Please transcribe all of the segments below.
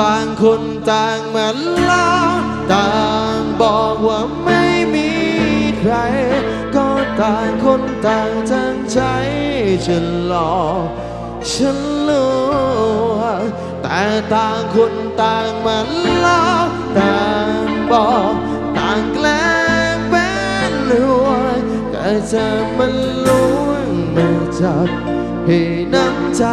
ต่างคนต่างมาล้อต่างบอกว่าไม่มีใคร ก็ต่างคนต่างจังใจฉันหลอกฉันลวงแต่ต่างคนต่างมาล้อต่างบอกต่างแกล้งเป็นห่วงก็จะมันลวงมาจับให้น้ำใจ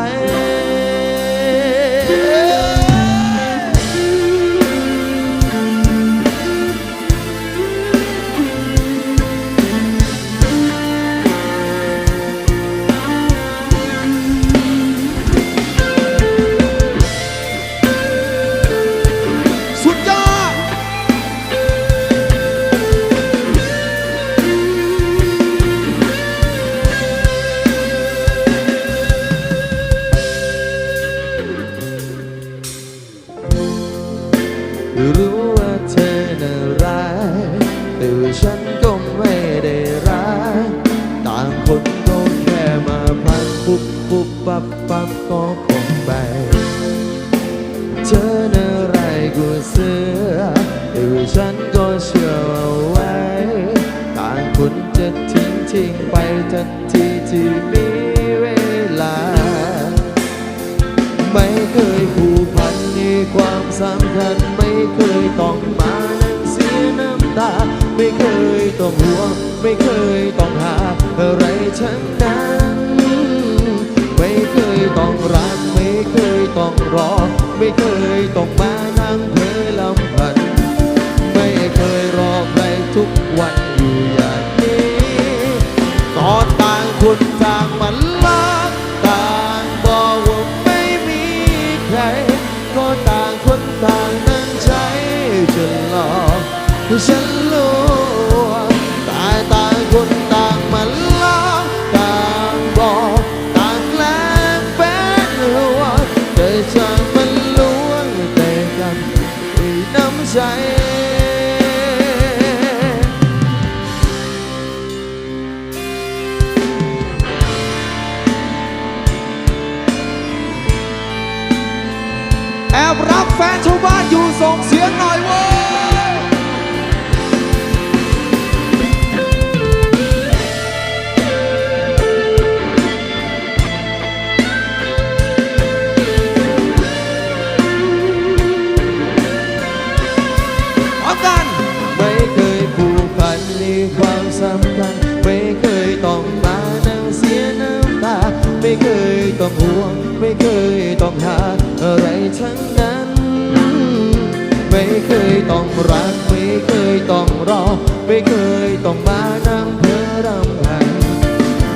รู้ว่าเธอน่ารักแต่ว่าฉันก็ไม่ได้รักต่างคนก็แค่มาพันปุ๊บปุ๊บปับปับก็คงไป เธอน่าไรายกว่าเสือแต่ว่าฉันก็เชื่อเอาไว้ ต่างคนจะทิ้งทิ้งไปทันทีที่มี สำคัญไม่เคยต้องมานั่งเสียน้ำตา ไม่เคยต้องห่วง ไม่เคยต้องหา อะไรทั้งนั้น ไม่เคยต้องรัก ไม่เคยต้องรอ ไม่เคยต้องมานั่งเพ้อลำพัน ไม่เคยรอใครทุกวันอยู่อย่างนี้ก็ต่างคนต่างมัน ฉันรู้แต่ต่างคนต่างมันรักต่างบอกต่างแล้งเป็นห่วงแต่จะมันลวงแต่กันด้วยน้ำใจแอบรักแฟนชาวบ้านอยู่ส่งเสียงหน่อยเว้ย ไม่เคยต้องรัก ไม่เคยต้องรอ ไม่เคยต้องมานั่งเพ้อรำพัน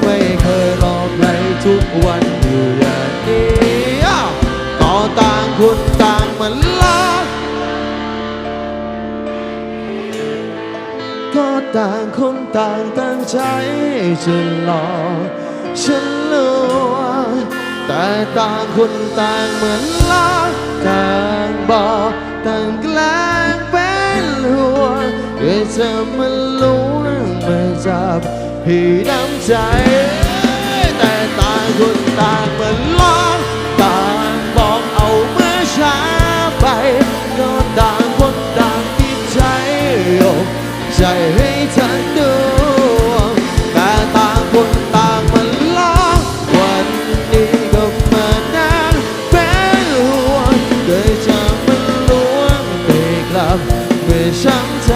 ไม่เคยรอใครทุกวันอยู่อย่างนี้อ้าวต่อต่างคนต่างมันรักก็ต่างคนต่างตั้งใจจะหลอฉันลวงแต่ต่างคนต่างเหมือนลักต่างบอก ต่างแกล้งเป็นห่วงเพื่อจะมาลวงมาจับพี่น้ำใจ แต่ต่างคนต่างมือนลักต่างบอกเอาเมื่อช้าไปก็ต่างคนต่างติดใจโยกใจให้ทันดวงแต่ต่างคนต่าง ลับเมื่อช้ำใจ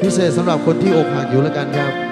พิเศษสำหรับคนที่อกหักอยู่แล้วกันครับ